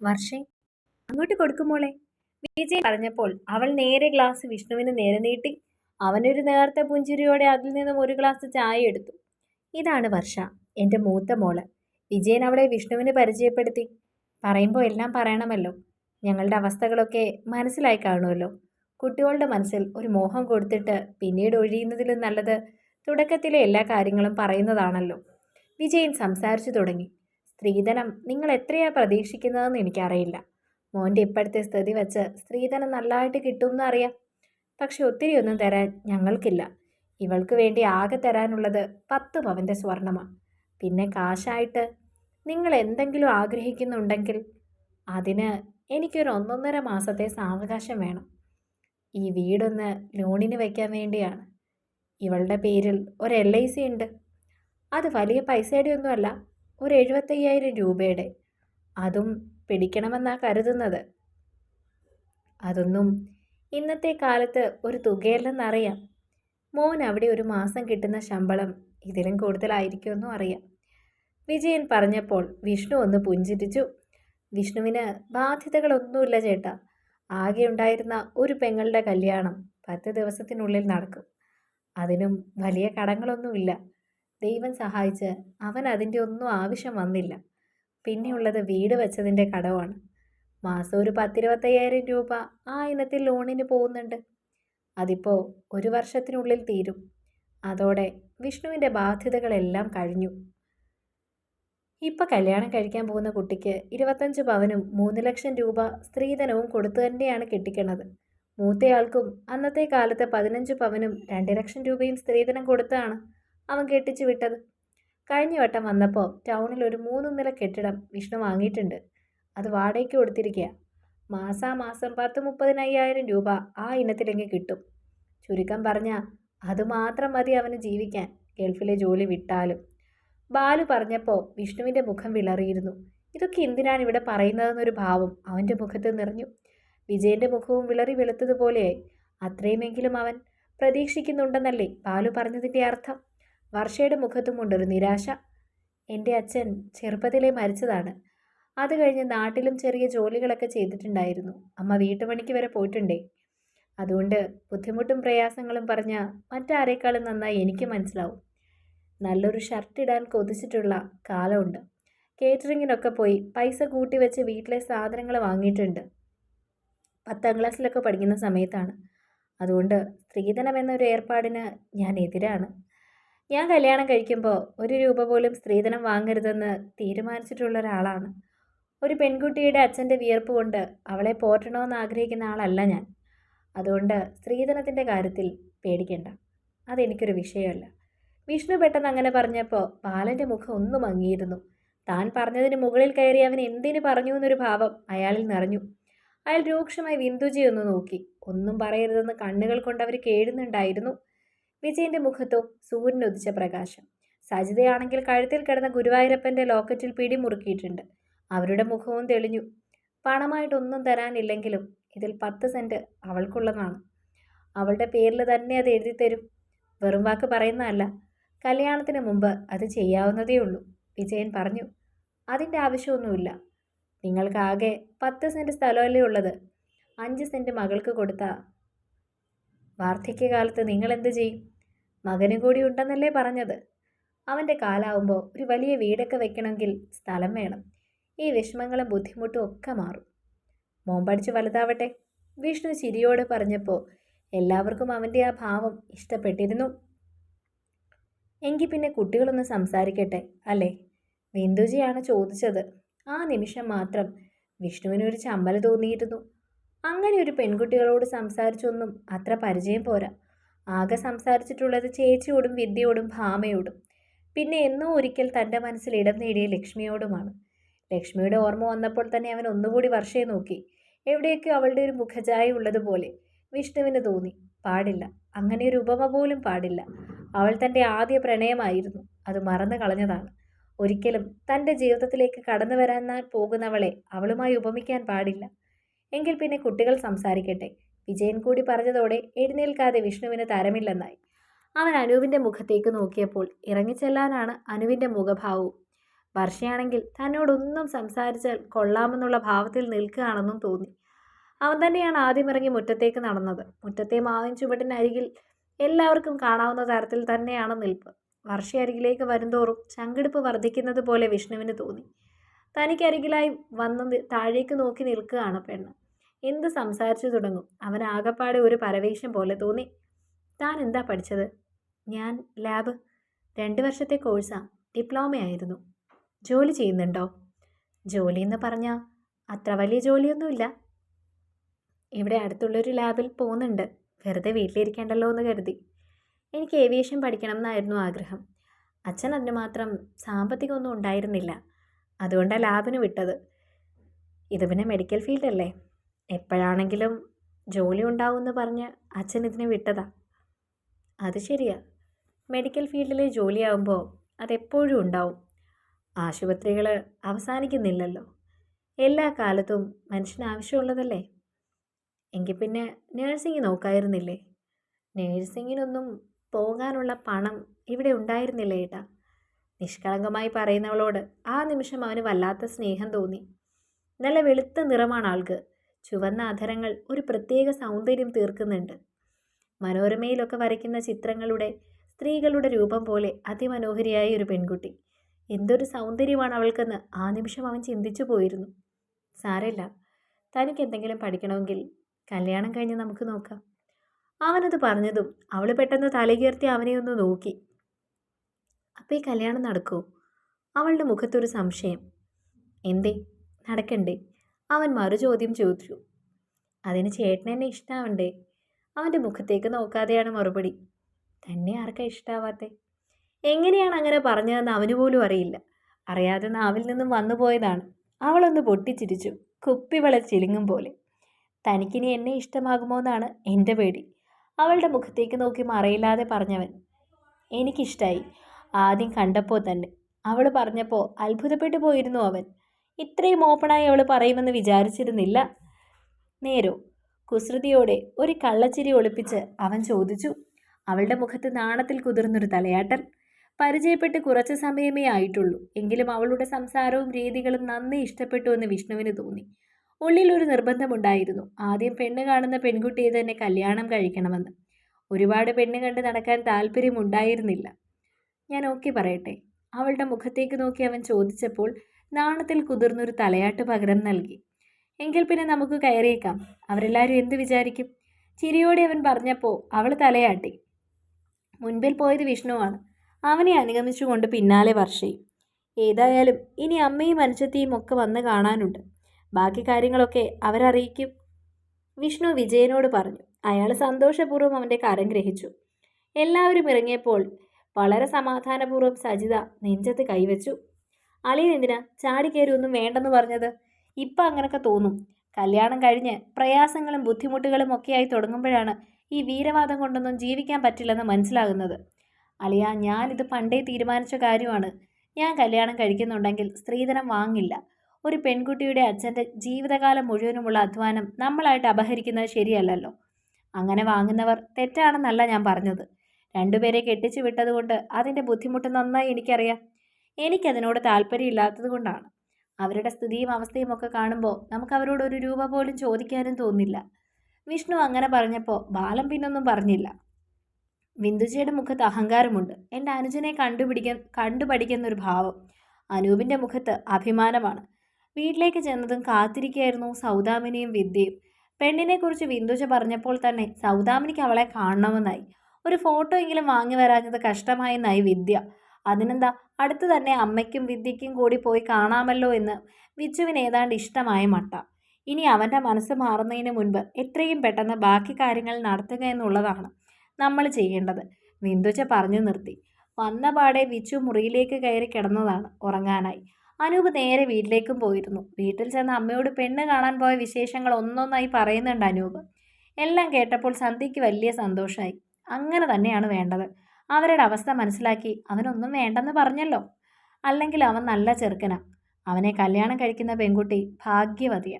വർഷേ അങ്ങോട്ട് കൊടുക്കുമോളെ വിജയ് പറഞ്ഞപ്പോൾ അവൾ നേരെ ഗ്ലാസ് വിഷ്ണുവിന് നേരെ നീട്ടി അവനൊരു നേർത്ത പുഞ്ചിരിയോടെ അതിൽ നിന്നും ഒരു ഗ്ലാസ് ചായ എടുത്തു. ഇതാണ് വർഷ എന്റെ മൂത്ത മോൾ. വിജയൻ അവളെ വിഷ്ണുവിന് പരിചയപ്പെടുത്തി. പറയുമ്പോൾ എല്ലാം പറയണമല്ലോ. ഞങ്ങളുടെ അവസ്ഥകളൊക്കെ മനസ്സിലായി കാണുമല്ലോ. കുട്ടികളുടെ മനസ്സിൽ ഒരു മോഹം കൊടുത്തിട്ട് പിന്നീട് ഒഴിയുന്നതിലും നല്ലത് തുടക്കത്തിലെ എല്ലാ കാര്യങ്ങളും പറയുന്നതാണല്ലോ. വിജയൻ സംസാരിച്ചു തുടങ്ങി. സ്ത്രീധനം നിങ്ങൾ എത്രയാ പ്രതീക്ഷിക്കുന്നതെന്ന് എനിക്കറിയില്ല. മോന്റെ ഇപ്പോഴത്തെ സ്ഥിതി വെച്ച് സ്ത്രീധനം നല്ലതായിട്ട് കിട്ടുമെന്ന് അറിയാം. പക്ഷെ ഒത്തിരി ഒന്നും തരാൻ ഞങ്ങൾക്കില്ല. ഇവൾക്ക് വേണ്ടി ആകെ തരാനുള്ളത് പത്ത് പവന്റെ സ്വർണമാണ് പിന്നെ കാശായിട്ട് നിങ്ങൾ എന്തെങ്കിലും ആഗ്രഹിക്കുന്നുണ്ടെങ്കിൽ അതിന് എനിക്കൊരു ഒന്നൊന്നര മാസത്തെ സാവകാശം വേണം. ഈ വീടൊന്ന് ലോണിന് വയ്ക്കാൻ വേണ്ടിയാണ്. ഇവളുടെ പേരിൽ ഒരു എൽ ഐ സി ഉണ്ട്. അത് വലിയ പൈസയുടെ ഒന്നുമല്ല. ഒരു എഴുപത്തയ്യായിരം രൂപയുടെ. അതും പിടിക്കണമെന്നാണ് കരുതുന്നത്. അതൊന്നും ഇന്നത്തെ കാലത്ത് ഒരു തുകയല്ലെന്നറിയാം. മോൻ അവിടെ ഒരു മാസം കിട്ടുന്ന ശമ്പളം ഇതിലും കൂടുതലായിരിക്കുമെന്നും അറിയാം. വിജയൻ പറഞ്ഞപ്പോൾ വിഷ്ണു ഒന്ന് പുഞ്ചിരിച്ചു. വിഷ്ണുവിന് ബാധ്യതകളൊന്നുമില്ല ചേട്ടാ. ആകെ ഉണ്ടായിരുന്ന ഒരു പെങ്ങളുടെ കല്യാണം പത്ത് ദിവസത്തിനുള്ളിൽ നടക്കും. അതിനും വലിയ കടങ്ങളൊന്നുമില്ല. ദൈവം സഹായിച്ച് അവൻ അതിന്റെ ഒന്നും ആവശ്യം വന്നില്ല. പിന്നെയുള്ളത് വീട് വെച്ചതിന്റെ കടവാണ്. മാസം ഒരു പത്തിരുപത്തയ്യായിരം രൂപ ആ ഇനത്തിൽ ലോണിന് പോകുന്നുണ്ട്. അതിപ്പോൾ ഒരു വർഷത്തിനുള്ളിൽ തീരും. അതോടെ വിഷ്ണുവിന്റെ ബാധ്യതകളെല്ലാം കഴിഞ്ഞു. ഇപ്പം കല്യാണം കഴിക്കാൻ പോകുന്ന കുട്ടിക്ക് ഇരുപത്തഞ്ച് പവനും മൂന്ന് ലക്ഷം രൂപ സ്ത്രീധനവും കൊടുത്തു തന്നെയാണ് കെട്ടിക്കണത്. മൂത്തയാൾക്കും അന്നത്തെ കാലത്ത് പതിനഞ്ച് പവനും രണ്ട് ലക്ഷം രൂപയും സ്ത്രീധനം കൊടുത്താണ്. അവൻ കെട്ടിച്ചു വിട്ടത്. കഴിഞ്ഞ വട്ടം വന്നപ്പോൾ ടൗണിൽ ഒരു മൂന്ന് നില കെട്ടിടം വിഷ്ണു വാങ്ങിയിട്ടുണ്ട്. അത് വാടകയ്ക്ക് കൊടുത്തിരിക്കുക മാസാമാസം പത്ത് മുപ്പതിനയ്യായിരം രൂപ ആ ഇനത്തിലെങ്കിൽ കിട്ടും. ചുരുക്കം പറഞ്ഞാൽ അതുമാത്രം മതി അവന് ജീവിക്കാൻ ഗൾഫിലെ ജോലി വിട്ടാലും. ബാലു പറഞ്ഞപ്പോൾ വിഷ്ണുവിന്റെ മുഖം വിളറിയിരുന്നു. ഇതൊക്കെ എന്തിനാണ് ഇവിടെ പറയുന്നതെന്നൊരു ഭാവം അവന്റെ മുഖത്ത് നിറഞ്ഞു. വിജയന്റെ മുഖവും വിളറി വെളുത്തതുപോലെയായി. അത്രയുമെങ്കിലും അവൻ പ്രതീക്ഷിക്കുന്നുണ്ടെന്നല്ലേ ബാലു പറഞ്ഞതിന്റെ അർത്ഥം? വർഷയുടെ മുഖത്തും കൊണ്ടൊരു നിരാശ. എന്റെ അച്ഛൻ ചെറുപ്പത്തിലേ മരിച്ചതാണ്. അത് കഴിഞ്ഞ് നാട്ടിലും ചെറിയ ജോലികളൊക്കെ ചെയ്തിട്ടുണ്ടായിരുന്നു. അമ്മ വീട്ടുപണിക്ക് വരെ പോയിട്ടുണ്ടേ. അതുകൊണ്ട് ബുദ്ധിമുട്ടും പ്രയാസങ്ങളും പറഞ്ഞ മറ്റാരേക്കാളും നന്നായി എനിക്ക് മനസ്സിലാവും. നല്ലൊരു ഷർട്ട് ഇടാൻ കൊതിച്ചിട്ടുള്ള കാലമുണ്ട്. കേറ്ററിങ്ങിനൊക്കെ പോയി പൈസ കൂട്ടി വെച്ച് വീട്ടിലെ സാധനങ്ങൾ വാങ്ങിയിട്ടുണ്ട്. പത്താം ക്ലാസ്സിലൊക്കെ പഠിക്കുന്ന സമയത്താണ്. അതുകൊണ്ട് സ്ത്രീധനം എന്നൊരു ഏർപ്പാടിന് ഞാൻ എതിരാണ്. ഞാൻ കല്യാണം കഴിക്കുമ്പോൾ ഒരു രൂപ പോലും സ്ത്രീധനം വാങ്ങരുതെന്ന് തീരുമാനിച്ചിട്ടുള്ള ഒരാളാണ്. ഒരു പെൺകുട്ടിയുടെ അച്ഛന്റെ വിയർപ്പ് കൊണ്ട് അവളെ പോറ്റണമെന്ന് ആഗ്രഹിക്കുന്ന ആളല്ല ഞാൻ. അതുകൊണ്ട് സ്ത്രീധനത്തിന്റെ കാര്യത്തിൽ പേടിക്കണ്ട. അതെനിക്കൊരു വിഷയമല്ല. വിഷ്ണു പെട്ടെന്ന് അങ്ങനെ പറഞ്ഞപ്പോൾ ബാലന്റെ മുഖം ഒന്ന് മങ്ങിയിരുന്നു. താൻ പറഞ്ഞതിന് മുകളിൽ കയറി അവൻ എന്തിന് പറഞ്ഞു എന്നൊരു ഭാവം അയാളിൽ നിറഞ്ഞു. അയാൾ രൂക്ഷമായി വിന്ദുജി ഒന്ന് നോക്കി. ഒന്നും പറയരുതെന്ന് കണ്ണുകൾ കൊണ്ട് അവർ കേഴുന്നുണ്ടായിരുന്നു. വിജയന്റെ മുഖത്തോ സൂര്യൻ ഉദിച്ച പ്രകാശം. സജിതയാണെങ്കിൽ കഴുത്തിൽ കിടന്ന ഗുരുവായൂരപ്പന്റെ ലോക്കറ്റിൽ പിടിമുറുക്കിയിട്ടുണ്ട് അവരുടെ മുഖവും തെളിഞ്ഞു. പണമായിട്ടൊന്നും തരാനില്ലെങ്കിലും ഇതിൽ പത്ത് സെന്റ് അവൾക്കുള്ളതാണ്. അവളുടെ പേരിൽ തന്നെ അത് എഴുതി തരും. വെറും വാക്ക് പറയുന്നതല്ല. കല്യാണത്തിന് മുമ്പ് അത് ചെയ്യാവുന്നതേ ഉള്ളൂ വിജയൻ പറഞ്ഞു. അതിന്റെ ആവശ്യമൊന്നുമില്ല. നിങ്ങൾക്കാകെ പത്ത് സെന്റ് സ്ഥലമല്ലേ ഉള്ളത്. അഞ്ച് സെന്റ് മകൾക്ക് കൊടുത്ത വാർദ്ധക്യകാലത്ത് നിങ്ങൾ എന്ത് ചെയ്യും? മകനും കൂടി ഉണ്ടെന്നല്ലേ പറഞ്ഞത്. അവന്റെ കാലാവുമ്പോൾ ഒരു വലിയ വീടൊക്കെ വെക്കണമെങ്കിൽ സ്ഥലം വേണം. ഈ വിഷമങ്ങളും ബുദ്ധിമുട്ടും ഒക്കെ മാറും. മോൻ പഠിച്ച് വലുതാവട്ടെ. വിഷ്ണു ചിരിയോട് പറഞ്ഞപ്പോൾ എല്ലാവർക്കും അവന്റെ ആ ഭാവം ഇഷ്ടപ്പെട്ടിരുന്നു. എങ്കിൽ പിന്നെ കുട്ടികളൊന്ന് സംസാരിക്കട്ടെ അല്ലേ? ബിന്ദുജിയാണ് ചോദിച്ചത്. ആ നിമിഷം മാത്രം വിഷ്ണുവിനൊരു ചമ്മൽ തോന്നിയിരുന്നു. അങ്ങനെ ഒരു പെൺകുട്ടികളോട് സംസാരിച്ചൊന്നും അത്ര പരിചയം പോരാ. ആകെ സംസാരിച്ചിട്ടുള്ളത് ചേച്ചിയോടും വിദ്യയോടും ഭാമയോടും. പിന്നെ എന്നോ ഒരിക്കൽ തന്റെ മനസ്സിൽ ഇടം നേടിയ ലക്ഷ്മിയോടുമാണ്. ലക്ഷ്മിയുടെ ഓർമ്മ വന്നപ്പോൾ തന്നെ അവൻ ഒന്നുകൂടി വർഷയെ നോക്കി. എവിടെയൊക്കെ അവളുടെ ഒരു മുഖജായ ഉള്ളതുപോലെ. വിഷ്ണുവിന് തോന്നി. പാടില്ല. അങ്ങനെ ഒരു ഉപമ പോലും പാടില്ല. അവൾ തന്റെ ആദ്യ പ്രണയമായിരുന്നു. അത് മറന്നു കളഞ്ഞതാണ്. ഒരിക്കലും തന്റെ ജീവിതത്തിലേക്ക് കടന്നു വരാൻ പോകുന്നവളെ അവളുമായി ഉപമിക്കാൻ പാടില്ല. എങ്കിൽ പിന്നെ കുട്ടികൾ സംസാരിക്കട്ടെ. വിജയൻ കൂടി പറഞ്ഞതോടെ എഴുന്നേൽക്കാതെ വിഷ്ണുവിന് തരമില്ലെന്നായി. അവൻ അനുവിന്റെ മുഖത്തേക്ക് നോക്കിയപ്പോൾ ഇറങ്ങിച്ചെല്ലാനാണ് അനുവിന്റെ മുഖഭാവവും. വർഷയാണെങ്കിൽ തന്നോടൊന്നും സംസാരിച്ചാൽ കൊള്ളാമെന്നുള്ള ഭാവത്തിൽ നിൽക്കുകയാണെന്നും തോന്നി. അവൻ തന്നെയാണ് ആദ്യം ഇറങ്ങി മുറ്റത്തേക്ക് നടന്നത്. മുറ്റത്തെ മാവിൻ ചുവട്ടിനരികിൽ എല്ലാവർക്കും കാണാവുന്ന തരത്തിൽ തന്നെയാണ് നിൽപ്പ്. വർഷ അരികിലേക്ക് വരുന്തോറും ചങ്കിടിപ്പ് വർദ്ധിക്കുന്നത് പോലെ വിഷ്ണുവിന് തോന്നി. തനിക്കരികിലായി വന്ന് താഴേക്ക് നോക്കി നിൽക്കുകയാണ് പെണ്ണ്. എന്ത് സംസാരിച്ചു തുടങ്ങും. അവൻ ആകപ്പാടെ ഒരു പരവേശം പോലെ തോന്നി. താൻ എന്താ പഠിച്ചത്? ഞാൻ ലാബ് രണ്ട് വർഷത്തെ കോഴ്സാ ഡിപ്ലോമയായിരുന്നു ജോലി ചെയ്യുന്നുണ്ടോ? ജോലി എന്ന് പറഞ്ഞാൽ അത്ര വലിയ ജോലിയൊന്നുമില്ല. ഇവിടെ അടുത്തുള്ളൊരു ലാബിൽ പോകുന്നുണ്ട്. വെറുതെ വീട്ടിലിരിക്കേണ്ടല്ലോ എന്ന് കരുതി. എനിക്ക് ഏവിയേഷൻ പഠിക്കണം എന്നായിരുന്നു ആഗ്രഹം. അച്ഛൻ അതിന് മാത്രം സാമ്പത്തികമൊന്നും ഉണ്ടായിരുന്നില്ല. അതുകൊണ്ടാണ് ലാബിന് വിട്ടത്. ഇത് പിന്നെ മെഡിക്കൽ ഫീൽഡല്ലേ എപ്പോഴാണെങ്കിലും ജോലി ഉണ്ടാവും എന്ന് പറഞ്ഞ് അച്ഛൻ ഇതിനെ വിട്ടതാ. അത് ശരിയാ. മെഡിക്കൽ ഫീൽഡിലെ ജോലിയാവുമ്പോൾ അതെപ്പോഴും ഉണ്ടാവും. ആശുപത്രികൾ അവസാനിക്കുന്നില്ലല്ലോ. എല്ലാ കാലത്തും മനുഷ്യന് ആവശ്യമുള്ളതല്ലേ? എങ്കിൽ പിന്നെ നേഴ്സിംഗ് നോക്കായിരുന്നില്ലേ? നേഴ്സിങ്ങിനൊന്നും പോകാനുള്ള പണം ഇവിടെ ഉണ്ടായിരുന്നില്ല ഏട്ടാ? നിഷ്കളങ്കമായി പറയുന്നവളോട് ആ നിമിഷം അവന് വല്ലാത്ത സ്നേഹം തോന്നി. നല്ല വെളുത്ത നിറമാണ് ആൾക്ക്. ചുവന്ന അധരങ്ങൾ ഒരു പ്രത്യേക സൗന്ദര്യം തീർക്കുന്നുണ്ട്. മനോരമയിലൊക്കെ വരയ്ക്കുന്ന ചിത്രങ്ങളുടെ സ്ത്രീകളുടെ രൂപം പോലെ അതിമനോഹരിയായ ഒരു പെൺകുട്ടി. എന്തൊരു സൗന്ദര്യമാണ് അവൾക്കെന്ന് ആ നിമിഷം അവൻ ചിന്തിച്ചു പോയിരുന്നു. സാരല്ല തനിക്ക് എന്തെങ്കിലും പഠിക്കണമെങ്കിൽ കല്യാണം കഴിഞ്ഞ് നമുക്ക് നോക്കാം. അവനത് പറഞ്ഞതും അവൾ പെട്ടെന്ന് തലകീർത്തി അവനെ ഒന്ന് നോക്കി. അപ്പോൾ ഈ കല്യാണം നടക്കുമോ അവളുടെ മുഖത്തൊരു സംശയം. എന്തേ നടക്കണ്ടേ? അവൻ മറു ചോദ്യം ചോദിച്ചു. അതിന് ചേട്ടൻ എന്നെ ഇഷ്ടാവണ്ടേ? അവന്റെ മുഖത്തേക്ക് നോക്കാതെയാണ് മറുപടി. തന്നെ ആർക്കാ ഇഷ്ടാവാത്തെ? എങ്ങനെയാണ് അങ്ങനെ പറഞ്ഞതെന്ന് അവന് പോലും അറിയില്ല. അറിയാതെ നാവിൽ നിന്നും വന്നു പോയതാണ്. അവളൊന്ന് പൊട്ടിച്ചിരിച്ചു കുപ്പിവള ചിലുങ്ങും പോലെ. തനിക്കിനി എന്നെ ഇഷ്ടമാകുമോ എന്നാണ് എന്റെ പേടി. അവളുടെ മുഖത്തേക്ക് നോക്കി മറയില്ലാതെ പറഞ്ഞവൻ. എനിക്കിഷ്ടായി. ആദ്യം കണ്ടപ്പോൾ തന്നെ. അവൾ പറഞ്ഞപ്പോൾ അത്ഭുതപ്പെട്ടു പോയിരുന്നു അവൻ. ഇത്രയും ഓപ്പണായി അവൾ പറയുമെന്ന് വിചാരിച്ചിരുന്നില്ല. നേരോ കുസൃതിയോടെ ഒരു കള്ളച്ചിരി ഒളിപ്പിച്ച് അവൻ ചോദിച്ചു അവളുടെ മുഖത്ത് നാണത്തിൽ കുതിർന്നൊരു തലയാട്ടൽ. പരിചയപ്പെട്ട് കുറച്ച് സമയമേ ആയിട്ടുള്ളൂ. എങ്കിലും അവളുടെ സംസാരവും രീതികളും നന്ദി ഇഷ്ടപ്പെട്ടു എന്ന് വിഷ്ണുവിന് തോന്നി. ഉള്ളിൽ ഒരു നിർബന്ധമുണ്ടായിരുന്നു. ആദ്യം പെണ്ണ് കാണുന്ന പെൺകുട്ടിയെ തന്നെ കല്യാണം കഴിക്കണമെന്ന്. ഒരുപാട് പെണ്ണ് കണ്ട് നടക്കാൻ താല്പര്യമുണ്ടായിരുന്നില്ല. ഞാൻ ഓക്കെ പറയട്ടെ? അവളുടെ മുഖത്തേക്ക് നോക്കി അവൻ ചോദിച്ചപ്പോൾ നാണത്തിൽ കുതിർന്നൊരു തലയാട്ട് പകരം നൽകി. എങ്കിൽ പിന്നെ നമുക്ക് കയറിയേക്കാം. അവരെല്ലാവരും എന്ത് വിചാരിക്കും? ചിരിയോടെ അവൻ പറഞ്ഞപ്പോൾ അവൾ തലയാട്ടി. മുൻപിൽ പോയത് വിഷ്ണുവാണ്. അവനെ അനുഗമിച്ചുകൊണ്ട് പിന്നാലെ വർഷയും ഏതായാലും ഇനി അമ്മയും അനുജത്തിയും ഒക്കെ വന്ന് കാണാനുണ്ട്. ബാക്കി കാര്യങ്ങളൊക്കെ അവരറിയിക്കും. വിഷ്ണു വിജയനോട് പറഞ്ഞു. അയാൾ സന്തോഷപൂർവം അവന്റെ കരം ഗ്രഹിച്ചു. എല്ലാവരും ഇറങ്ങിയപ്പോൾ വളരെ സമാധാനപൂർവം സജിത നെഞ്ചത്ത് കൈവച്ചു. അളിയൻ എന്തിനാ ചാടിക്കയറി ഒന്നും വേണ്ടെന്ന് പറഞ്ഞത്? ഇപ്പം അങ്ങനെയൊക്കെ തോന്നും. കല്യാണം കഴിഞ്ഞ് പ്രയാസങ്ങളും ബുദ്ധിമുട്ടുകളും ഒക്കെയായി തുടങ്ങുമ്പോഴാണ് ഈ വീരവാദം കൊണ്ടൊന്നും ജീവിക്കാൻ പറ്റില്ലെന്ന് മനസ്സിലാകുന്നത്. അളിയ ഞാനിത് പണ്ടേ തീരുമാനിച്ച കാര്യമാണ്. ഞാൻ കല്യാണം കഴിക്കുന്നുണ്ടെങ്കിൽ സ്ത്രീധനം വാങ്ങില്ല. ഒരു പെൺകുട്ടിയുടെ അച്ഛന്റെ ജീവിതകാലം മുഴുവനുമുള്ള അധ്വാനം നമ്മളായിട്ട് അപഹരിക്കുന്നത് ശരിയല്ലല്ലോ. അങ്ങനെ വാങ്ങുന്നവർ തെറ്റാണെന്നല്ല ഞാൻ പറഞ്ഞത്. രണ്ടുപേരെ കെട്ടിച്ചു വിട്ടതുകൊണ്ട് അതിന്റെ ബുദ്ധിമുട്ട് നന്നായി എനിക്കറിയാം. എനിക്കതിനോട് താല്പര്യമില്ലാത്തത് കൊണ്ടാണ്. അവരുടെ സ്ഥിതിയും അവസ്ഥയും ഒക്കെ കാണുമ്പോൾ നമുക്ക് അവരോട് ഒരു രൂപ പോലും ചോദിക്കാനും തോന്നില്ല. വിഷ്ണു അങ്ങനെ പറഞ്ഞപ്പോൾ ബാലം പിന്നൊന്നും പറഞ്ഞില്ല. ബിന്ദുജിയുടെ മുഖത്ത് അഹങ്കാരമുണ്ട്. എന്റെ അനുജനെ കണ്ടുപിടിക്കാൻ കണ്ടുപഠിക്കുന്ന ഒരു ഭാവം അനൂപിന്റെ മുഖത്ത് അഭിമാനമാണ്. വീട്ടിലേക്ക് ചെന്നതും കാത്തിരിക്കുകയായിരുന്നു സൗദാമിനിയും വിദ്യയും. പെണ്ണിനെക്കുറിച്ച് ബിന്ദുജ പറഞ്ഞപ്പോൾ തന്നെ സൗദാമിനിക്ക് അവളെ കാണണമെന്നായി. ഒരു ഫോട്ടോ എങ്കിലും വാങ്ങി വരാഞ്ഞത് കഷ്ടമായെന്നായി വിദ്യ. അതിനെന്താ അടുത്ത് തന്നെ അമ്മയ്ക്കും വിദ്യയ്ക്കും കൂടി പോയി കാണാമല്ലോ എന്ന് വിച്ചുവിന് ഏതാണ്ട് ഇഷ്ടമായ മട്ട. ഇനി അവന്റെ മനസ്സ് മാറുന്നതിന് മുൻപ് എത്രയും പെട്ടെന്ന് ബാക്കി കാര്യങ്ങൾ നടത്തുക എന്നുള്ളതാണ് നമ്മൾ ചെയ്യേണ്ടത്. വിന്ദുച്ച പറഞ്ഞു നിർത്തി. വന്ന പാടെ വിച്ചു മുറിയിലേക്ക് കയറി കിടന്നതാണ് ഉറങ്ങാനായി. അനൂപ് നേരെ വീട്ടിലേക്കും പോയിരുന്നു. വീട്ടിൽ ചെന്ന് അമ്മയോട് പെണ്ണ് കാണാൻ പോയ വിശേഷങ്ങൾ ഒന്നൊന്നായി പറയുന്നുണ്ട് അനൂപ്. എല്ലാം കേട്ടപ്പോൾ സന്ധ്യയ്ക്ക് വലിയ സന്തോഷമായി. അങ്ങനെ തന്നെയാണ് വേണ്ടത്. അവരുടെ അവസ്ഥ മനസ്സിലാക്കി അവനൊന്നും വേണ്ടെന്ന് പറഞ്ഞല്ലോ. അല്ലെങ്കിൽ അവൻ നല്ല ചെറുക്കനാ. അവനെ കല്യാണം കഴിക്കുന്ന പെൺകുട്ടി ഭാഗ്യവതിയ.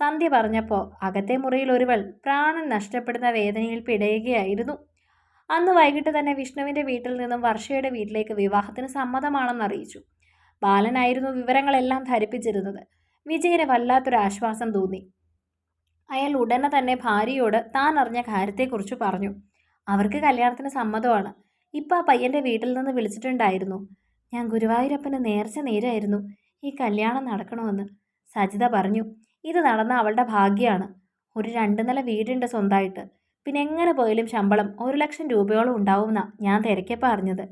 സന്ധ്യ പറഞ്ഞപ്പോൾ അകത്തെ മുറിയിൽ ഒരുവൾ പ്രാണൻ നഷ്ടപ്പെടുന്ന വേദനയിൽ പിടയുകയായിരുന്നു. അന്ന് വൈകിട്ട് തന്നെ വിഷ്ണുവിന്റെ വീട്ടിൽ നിന്നും വർഷയുടെ വീട്ടിലേക്ക് വിവാഹത്തിന് സമ്മതമാണെന്ന് അറിയിച്ചു. ബാലനായിരുന്നു വിവരങ്ങളെല്ലാം ധരിപ്പിച്ചിരുന്നത്. വിജയന് വല്ലാത്തൊരു ആശ്വാസം തോന്നി. അയാൾ ഉടനെ തന്നെ ഭാര്യയോട് താൻ അറിഞ്ഞ കാര്യത്തെക്കുറിച്ച് പറഞ്ഞു. അവർക്ക് കല്യാണത്തിന് സമ്മതമാണ്. ഇപ്പം ആ പയ്യന്റെ വീട്ടിൽ നിന്ന് വിളിച്ചിട്ടുണ്ടായിരുന്നു. ഞാൻ ഗുരുവായൂരപ്പന് നേർച്ച നേരായിരുന്നു ഈ കല്യാണം നടക്കണമെന്ന്. സജിത പറഞ്ഞു ഇത് നടന്ന അവളുടെ ഭാഗ്യമാണ് ഒരു രണ്ട് നില വീടുണ്ട് സ്വന്തമായിട്ട്. പിന്നെ എങ്ങനെ പോയാലും ശമ്പളം ഒരു ലക്ഷം രൂപയോളം ഉണ്ടാവുമെന്നാ ഞാൻ തിരക്കിയപ്പോൾ അറിഞ്ഞത്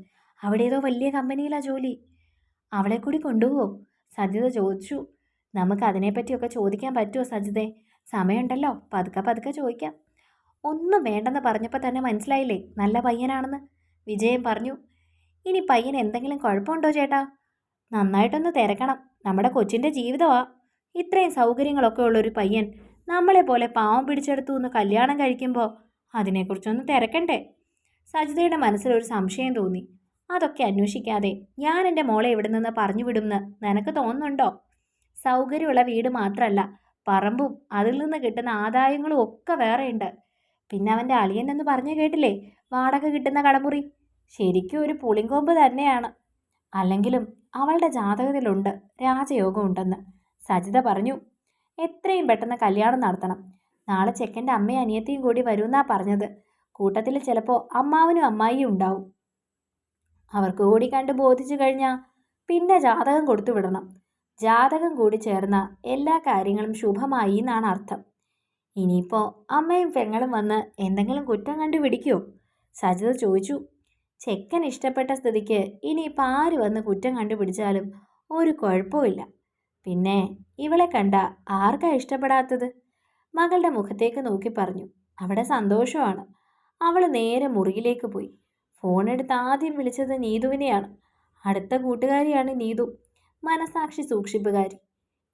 അവിടെ ഏതോ വലിയ കമ്പനിയിലാ ജോലി. അവളെ കൂടി കൊണ്ടുപോകും സജിത ചോദിച്ചു. നമുക്ക് അതിനെപ്പറ്റിയൊക്കെ ചോദിക്കാൻ പറ്റുമോ സജിതേ? സമയമുണ്ടല്ലോ. പതുക്കെ പതുക്കെ ചോദിക്കാം. ഒന്നും വേണ്ടെന്ന് പറഞ്ഞപ്പോൾ തന്നെ മനസ്സിലായില്ലേ? നല്ല പയ്യനാണെന്ന്. വിജയൻ പറഞ്ഞു ഇനി പയ്യൻ എന്തെങ്കിലും കുഴപ്പമുണ്ടോ ചേട്ടാ? നന്നായിട്ടൊന്ന് തിരക്കണം. നമ്മുടെ കൊച്ചിന്റെ ജീവിതമാ. ഇത്രയും സൗകര്യങ്ങളൊക്കെ ഉള്ളൊരു പയ്യൻ നമ്മളെ പോലെ പാവം പിടിച്ചെടുത്തു എന്ന് കല്യാണം കഴിക്കുമ്പോൾ അതിനെക്കുറിച്ചൊന്ന് തിരക്കണ്ടേ? സജിതയുടെ മനസ്സിലൊരു സംശയം തോന്നി. അതൊക്കെ അന്വേഷിക്കാതെ ഞാൻ എന്റെ മോളെ ഇവിടെ നിന്ന് പറഞ്ഞു വിടുമെന്ന് നിനക്ക് തോന്നുന്നുണ്ടോ? സൗകര്യമുള്ള വീട് മാത്രമല്ല പറമ്പും അതിൽ നിന്ന് കിട്ടുന്ന ആദായങ്ങളും ഒക്കെ വേറെയുണ്ട്. പിന്നെ അവന്റെ അളിയൻ എന്ന് പറഞ്ഞു കേട്ടില്ലേ? വാടക കിട്ടുന്ന കടമുറി. ശരിക്കും ഒരു പുളിങ്കൊമ്പ് തന്നെയാണ്. അല്ലെങ്കിലും അവളുടെ ജാതകത്തിലുണ്ട് രാജയോഗം ഉണ്ടെന്ന് സജിത പറഞ്ഞു എത്രയും പെട്ടെന്ന് കല്യാണം നടത്തണം. നാളെ ചെക്കന്റെ അമ്മയും അനിയത്തിയും കൂടി വരുമെന്നാ പറഞ്ഞത്. കൂട്ടത്തിൽ ചിലപ്പോൾ അമ്മാവനും അമ്മായിയും ഉണ്ടാവും. അവർക്ക് കൂടി കണ്ട് ബോധിച്ചു കഴിഞ്ഞാൽ പിന്നെ ജാതകം കൊടുത്തു വിടണം ജാതകം കൂടി ചേർന്ന എല്ലാ കാര്യങ്ങളും ശുഭമായി എന്നാണ് അർത്ഥം. ഇനിയിപ്പോൾ അമ്മയും പെങ്ങളും വന്ന് എന്തെങ്കിലും കുറ്റം കണ്ടുപിടിക്കുമോ സജിത ചോദിച്ചു. ചെക്കൻ ഇഷ്ടപ്പെട്ട സ്ഥിതിക്ക് ഇനിയിപ്പോൾ ആര് വന്ന് കുറ്റം കണ്ടുപിടിച്ചാലും ഒരു കുഴപ്പമില്ല പിന്നെ ഇവളെ കണ്ട ആർക്കാ ഇഷ്ടപ്പെടാത്തത്? മകളുടെ മുഖത്തേക്ക് നോക്കി പറഞ്ഞു. അവിടെ സന്തോഷമാണ്. അവൾ നേരെ മുറിയിലേക്ക് പോയി. ഫോൺ എടുത്ത് ആദ്യം വിളിച്ചത് നീതുവിനെയാണ്. അടുത്ത കൂട്ടുകാരിയാണ് നീതു. മനസാക്ഷി സൂക്ഷിപ്പുകാരി.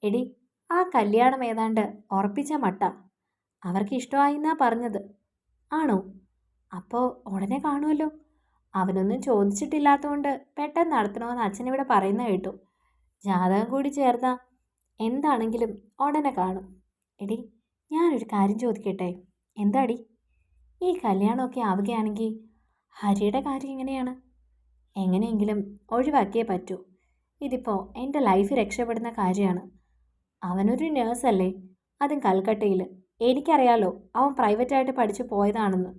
എടി ആ കല്യാണം ഏതാണ്ട് ഉറപ്പിച്ച മട്ട. അവർക്ക് ഇഷ്ടമായിന്നാ പറഞ്ഞത്. ആണോ? അപ്പോൾ ഉടനെ കാണുമല്ലോ അവനൊന്നും ചോദിച്ചിട്ടില്ലാത്തതുകൊണ്ട് പെട്ടെന്ന് നടത്തണമെന്ന് അച്ഛനിവിടെ പറയുന്ന കേട്ടു. ജാതകം കൂടി ചേർന്ന എന്താണെങ്കിലും ഉടനെ കാണും. എടി ഞാനൊരു കാര്യം ചോദിക്കട്ടെ? എന്താടി? ഈ കല്യാണമൊക്കെ ആവുകയാണെങ്കിൽ ഹരിയുടെ കാര്യം എങ്ങനെയാണ് എങ്ങനെയെങ്കിലും ഒഴിവാക്കിയേ പറ്റൂ. ഇതിപ്പോൾ എന്റെ ലൈഫ് രക്ഷപ്പെടുന്ന കാര്യമാണ്. അവനൊരു നേഴ്സല്ലേ? അതും കൽക്കട്ടയിൽ എനിക്കറിയാലോ അവൻ പ്രൈവറ്റായിട്ട് പഠിച്ചു പോയതാണെന്ന്.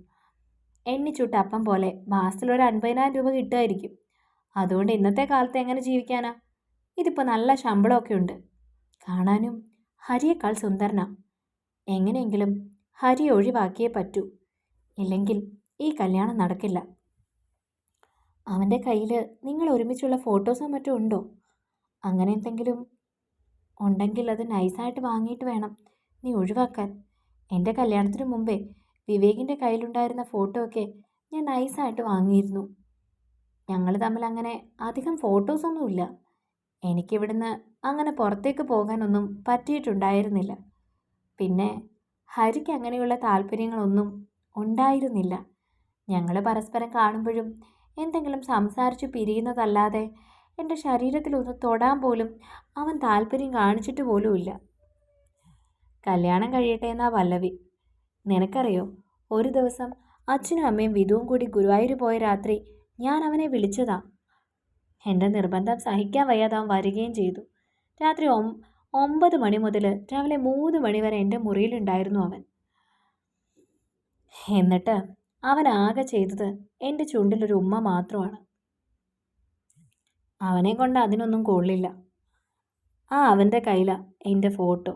എണ്ണിച്ചുട്ട അപ്പം പോലെ മാസത്തിൽ ഒരു അൻപതിനായിരം രൂപ കിട്ടുമായിരിക്കും. അതുകൊണ്ട് ഇന്നത്തെ കാലത്ത് എങ്ങനെ ജീവിക്കാനാ? ഇതിപ്പോൾ നല്ല ശമ്പളമൊക്കെ ഉണ്ട്. കാണാനും ഹരിയേക്കാൾ സുന്ദരന. എങ്ങനെയെങ്കിലും ഹരി ഒഴിവാക്കിയേ പറ്റൂ. ഇല്ലെങ്കിൽ ഈ കല്യാണം നടക്കില്ല. അവന്റെ കയ്യിൽ നിങ്ങൾ ഒരുമിച്ചുള്ള ഫോട്ടോസോ മറ്റോ ഉണ്ടോ? അങ്ങനെ എന്തെങ്കിലും ഉണ്ടെങ്കിൽ അത് നൈസായിട്ട് വാങ്ങിയിട്ട് വേണം നീ ഒഴിവാക്കാൻ. എന്റെ കല്യാണത്തിന് മുമ്പേ വിവേകിന്റെ കയ്യിലുണ്ടായിരുന്ന ഫോട്ടോ ഒക്കെ ഞാൻ നൈസായിട്ട് വാങ്ങിയിരുന്നു. ഞങ്ങൾ തമ്മിൽ അങ്ങനെ അധികം ഫോട്ടോസൊന്നുമില്ല എനിക്കിവിടുന്ന് അങ്ങനെ പുറത്തേക്ക് പോകാനൊന്നും പറ്റിയിട്ടുണ്ടായിരുന്നില്ല. പിന്നെ ഹരിക്ക് അങ്ങനെയുള്ള താല്പര്യങ്ങളൊന്നും ഉണ്ടായിരുന്നില്ല. ഞങ്ങൾ പരസ്പരം കാണുമ്പോഴും എന്തെങ്കിലും സംസാരിച്ച് പിരിയുന്നതല്ലാതെ എന്റെ ശരീരത്തിലൊന്ന് തൊടാൻ പോലും അവൻ താല്പര്യം കാണിച്ചിട്ട് പോലുമില്ല കല്യാണം കഴിയട്ടെ എന്നാ പല്ലവി നിനക്കറിയോ ഒരു ദിവസം അച്ഛനും അമ്മയും വിധുവും കൂടി ഗുരുവായൂർ പോയ രാത്രി ഞാൻ അവനെ വിളിച്ചതാ. എന്റെ നിർബന്ധം സഹിക്കാൻ വയ്യാതെ അവൻ വരികയും ചെയ്തു. രാത്രി ഒം ഒമ്പത് മണി മുതൽ രാവിലെ മൂന്ന് മണി വരെ എന്റെ മുറിയിലുണ്ടായിരുന്നു അവൻ. എന്നിട്ട് അവൻ ആകെ ചെയ്തത് എന്റെ ചുണ്ടിലൊരു ഉമ്മ മാത്രമാണ്. അവനെ കൊണ്ട് അതിനൊന്നും കൊള്ളില്ല. ആ അവന്റെ കയ്യിലാണ് എന്റെ ഫോട്ടോ.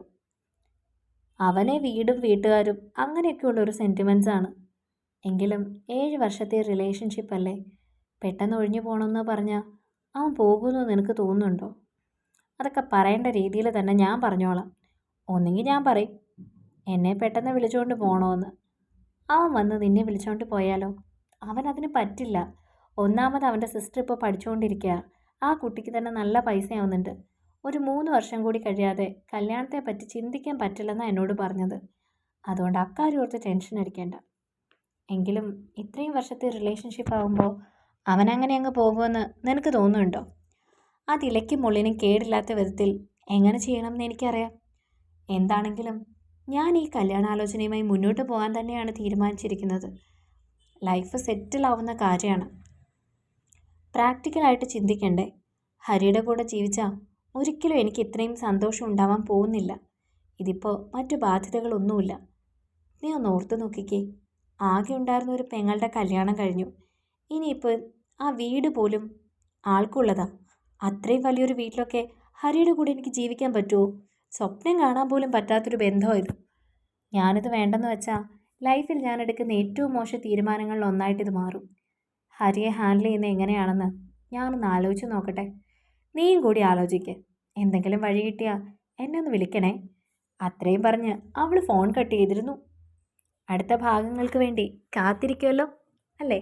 അവനെ വീടും വീട്ടുകാരും അങ്ങനെയൊക്കെയുള്ള ഒരു സെന്റിമെൻസ് ആണ്. എങ്കിലും ഏഴ് വർഷത്തെ റിലേഷൻഷിപ്പ് അല്ലേ? പെട്ടെന്ന് ഒഴിഞ്ഞു പോകണമെന്ന് പറഞ്ഞാൽ അവൻ പോകുമെന്ന് നിനക്ക് തോന്നുന്നുണ്ടോ? അതൊക്കെ പറയേണ്ട രീതിയിൽ തന്നെ ഞാൻ പറഞ്ഞോളാം. ഒന്നെങ്കിൽ ഞാൻ പറയും എന്നെ പെട്ടെന്ന് വിളിച്ചുകൊണ്ട് പോകണമെന്ന് അവൻ വന്ന് നിന്നെ വിളിച്ചുകൊണ്ട് പോയാലോ? അവൻ അതിന് പറ്റില്ല. ഒന്നാമത് അവന്റെ സിസ്റ്റർ ഇപ്പോൾ പഠിച്ചുകൊണ്ടിരിക്കുക ആ കുട്ടിക്ക് തന്നെ നല്ല പൈസയാവുന്നുണ്ട്. ഒരു മൂന്ന് വർഷം കൂടി കഴിയാതെ കല്യാണത്തെ പറ്റി ചിന്തിക്കാൻ പറ്റില്ലെന്നാണ് എന്നോട് പറഞ്ഞത്. അതുകൊണ്ട് അക്കാര്യം ഓർത്ത് ടെൻഷൻ അടിക്കേണ്ട. എങ്കിലും ഇത്രയും വർഷത്തെ റിലേഷൻഷിപ്പ് ആകുമ്പോൾ അവനങ്ങനെ അങ്ങ് പോകുമെന്ന് നിനക്ക് തോന്നുന്നുണ്ടോ? അതിലയ്ക്കും മുള്ളിനും കേടില്ലാത്ത വിധത്തിൽ എങ്ങനെ ചെയ്യണം ചെയ്യണമെന്ന് എനിക്കറിയാം. എന്താണെങ്കിലും ഞാൻ ഈ കല്യാണാലോചനയുമായി മുന്നോട്ട് പോകാൻ തന്നെയാണ് തീരുമാനിച്ചിരിക്കുന്നത്. ലൈഫ് സെറ്റിൽ ആവുന്ന കാര്യമാണ് പ്രാക്ടിക്കലായിട്ട് ചിന്തിക്കണ്ടേ? ഹരിയുടെ കൂടെ ജീവിച്ചാൽ ഒരിക്കലും എനിക്ക് ഇത്രയും സന്തോഷം ഉണ്ടാവാൻ പോകുന്നില്ല. ഇതിപ്പോൾ മറ്റു ബാധ്യതകളൊന്നുമില്ല. നീ ഒന്ന് ഓർത്തു നോക്കിക്കേ. ആകെ ഉണ്ടായിരുന്ന ഒരു പെങ്ങളുടെ കല്യാണം കഴിഞ്ഞു. ഇനിയിപ്പോൾ ആ വീട് പോലും ആൾക്കുള്ളതാ. അത്രയും വലിയൊരു വീട്ടിലൊക്കെ ഹരിയുടെ കൂടെ എനിക്ക് ജീവിക്കാൻ പറ്റുമോ സ്വപ്നം കാണാൻ പോലും പറ്റാത്തൊരു ബന്ധമാണ് ഇത്. ഞാനിത് വേണ്ടെന്ന് വെച്ചാൽ ലൈഫിൽ ഞാൻ എടുക്കുന്ന ഏറ്റവും മോശം തീരുമാനങ്ങളിൽ ഒന്നായിട്ട് ഇത് മാറും. ഹരിയെ ഹാൻഡിൽ ചെയ്യുന്നത് എങ്ങനെയാണെന്ന് ഞാനൊന്ന് ആലോചിച്ച് നോക്കട്ടെ. നീയും കൂടി ആലോചിക്ക്. എന്തെങ്കിലും വഴി കിട്ടിയാൽ എന്നെ ഒന്ന് വിളിക്കണേ. അത്രയും പറഞ്ഞ് അവൾ ഫോൺ കട്ട് ചെയ്തിരുന്നു. അടുത്ത ഭാഗങ്ങൾക്ക് വേണ്ടി കാത്തിരിക്കുമല്ലോ അല്ലേ?